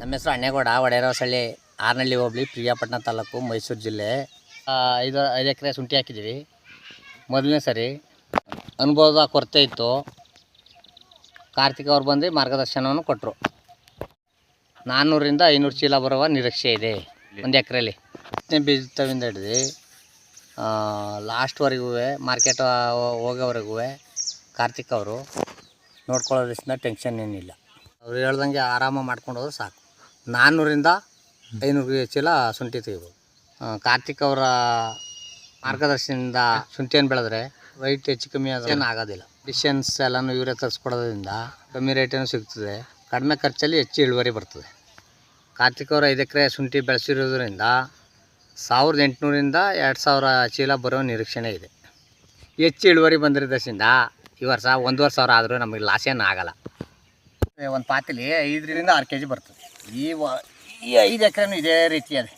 ನಮ್ಮ ಹೆಸರು ಅಣ್ಣೇಗೌಡ, ಒಡೆಯರವಸಳ್ಳಿ, ಆರ್ನಳ್ಳಿ ಹೋಬಳಿ, ಪ್ರಿಯಾಪಟ್ಟಣ ತಾಲೂಕು, ಮೈಸೂರು ಜಿಲ್ಲೆ. ಐದು ಐದು ಎಕರೆ ಶುಂಠಿ ಹಾಕಿದ್ದೀವಿ. ಮೊದಲನೇ ಸರಿ. ಅನುಭವದ ಕೊರತೆ ಇತ್ತು. ಕಾರ್ತಿಕ್ ಅವ್ರು ಬಂದು ಮಾರ್ಗದರ್ಶನವನ್ನು ಕೊಟ್ಟರು ನಾನ್ನೂರಿಂದ ಐನೂರು ಚೀಲ ಬರುವ ನಿರೀಕ್ಷೆ ಇದೆ ಒಂದು ಎಕರೆಲಿ. ಹತ್ತನೇ ಬೀಜದಿಂದ ಹಿಡಿದು ಲಾಸ್ಟ್ವರೆಗೂ ಮಾರ್ಕೆಟ್ ಹೋಗೋವರೆಗೂ ಕಾರ್ತಿಕ್ ಅವರು ನೋಡ್ಕೊಳ್ಳೋದ್ರಿಂದ ಟೆನ್ಷನ್ ಏನಿಲ್ಲ. ಅವ್ರು ಹೇಳ್ದಂಗೆ ಆರಾಮ ಮಾಡ್ಕೊಂಡು ಹೋದ್ರೆ ಸಾಕು. ನಾನ್ನೂರಿಂದ ಐನೂರು ಚೀಲ ಶುಂಠಿ ತೆಗಿಬೋದು ಕಾರ್ತಿಕ್ ಅವರ ಮಾರ್ಗದರ್ಶನದಿಂದ ಶುಂಠಿಯನ್ನು ಬೆಳೆದ್ರೆ ರೈಟ್ ಹೆಚ್ಚು ಕಮ್ಮಿ ಏನು ಆಗೋದಿಲ್ಲ. ಡಿಷನ್ಸ್ ಎಲ್ಲನೂ ಇವರೇ ತರಿಸ್ಕೊಡೋದ್ರಿಂದ ಕಮ್ಮಿ ರೇಟೇನು ಸಿಗ್ತದೆ. ಕಡಿಮೆ ಖರ್ಚಲ್ಲಿ ಹೆಚ್ಚು ಇಳುವರಿ ಬರ್ತದೆ. ಕಾರ್ತಿಕ್ ಅವರ ಐದು ಎಕರೆ ಶುಂಠಿ ಬೆಳೆಸಿರೋದ್ರಿಂದ ಸಾವಿರದ ಎಂಟುನೂರಿಂದ ಎರಡು ಸಾವಿರ ಚೀಲ ಬರೋ ನಿರೀಕ್ಷಣೆ ಇದೆ. ಹೆಚ್ಚು ಇಳುವರಿ ಬಂದಿರೋದ್ರಿಂದ ಈ ವರ್ಷ ಒಂದೂವರೆ ಸಾವಿರ ಆದರೂ ನಮಗೆ ಲಾಸ್ ಏನು ಆಗಲ್ಲ. ಒಂದು ಪಾತಿಲಿ ಐದರಿಂದ ಆರು ಕೆ ಜಿ ಬರ್ತದೆ. ಈ ವ ಈ ಐದು ಎಕರೆನೂ ಇದೇ ರೀತಿ ಅದೇ?